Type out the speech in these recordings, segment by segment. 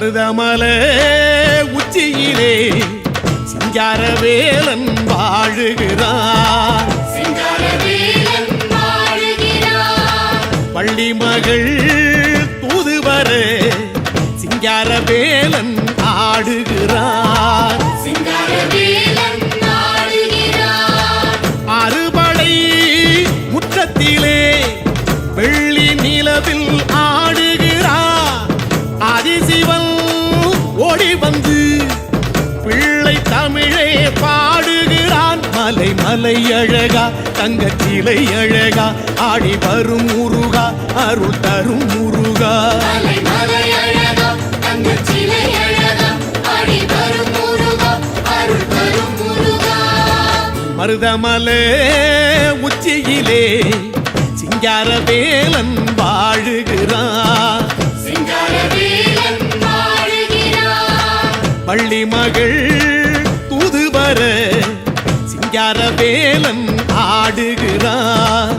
மருதமல உச்சியிலே சிங்காரவேலன் வாழுகிறார். பள்ளி மகள் தூதுவர சிங்காரவேலன் ஆடுகிறார். அறுபடை முற்றத்திலே வெள்ளி நிலவில் ஆடுகிறார் அதிசிவன் மலை மலை அழகா தங்கச் சிலை அழகா ஆடி வரும் முருகா அருள் தரும் முருகா. மருதமலே உச்சியிலே சிங்காரவேலன் வாழுகிறான் சிங்காரவேலன் வாழுகிறார். பள்ளி மகள் சிங்காரவேலன் ஆடுகிறார்.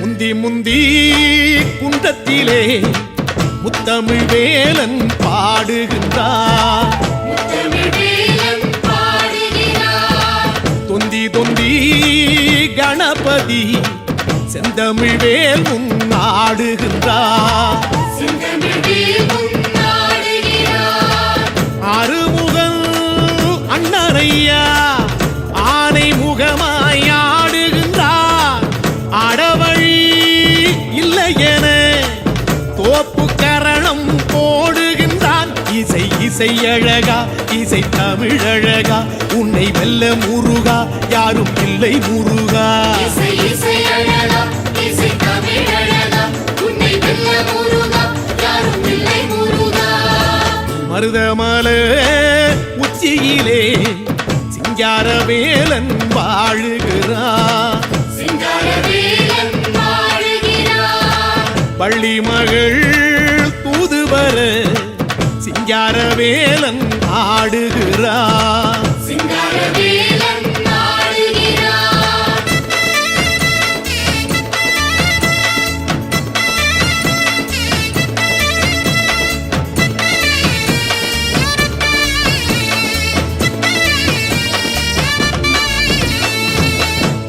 முந்தி முந்தி குன்றத்திலே முத்தமிழ் வேலன் பாடுகிறார். தொந்தி தொந்தி கணபதி செந்தமிழ் வேல் செந்தமிழ்வேல் முன்னாடுகிறார். அறுமுகன் அண்ணரையா ஆனை முகமாய் ஆடுகின்றார் அடவழி இல்லை என தோப்பு கரணம் போடுகின்றான் இசை அழகா இசை தமிழ் அழகா உன்னை வெல்ல முருகா யாரும் இல்லை முருகா. மருதமல உச்சியிலே சிங்காரவேலன் வாழுகிறான் சிங்காரவேலன் வாழுகிறார். பள்ளி சிங்காரவேலன் ஆடுகிறார்.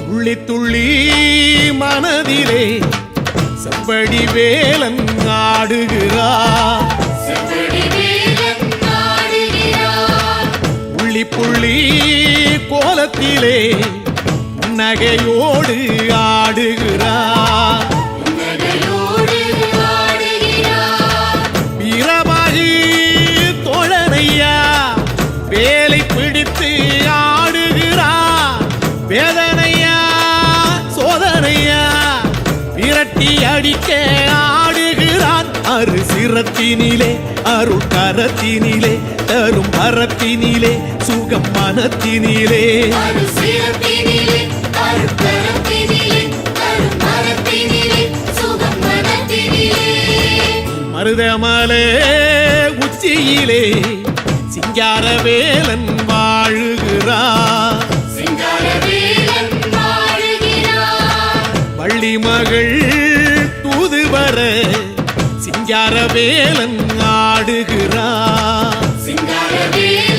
துள்ளி துள்ளி மனதிலே செவ்வடி வேலன் ஆடுகிறான் புள்ளி புள்ளி கோலத்திலே புன்னகையோடு ஆடுகிறார். வீரமாகி தோழனையா வேலை பிடித்து ஆடுகிறான் வேதனையா சோதனையா விரட்டி அடிக்க அரு சிரத்தினிலே அருள் கரத்தினிலே தரும் மரத்தினிலே சுகம் மனத்தினிலே. மருதமலே உச்சியிலே வாழுகிறான் சிங்காரவேலன் வாழுகிறார். வள்ளி மகள் தூதுவர சிங்காரவேலன் ஆடுகிறான் சிங்காரவேலன்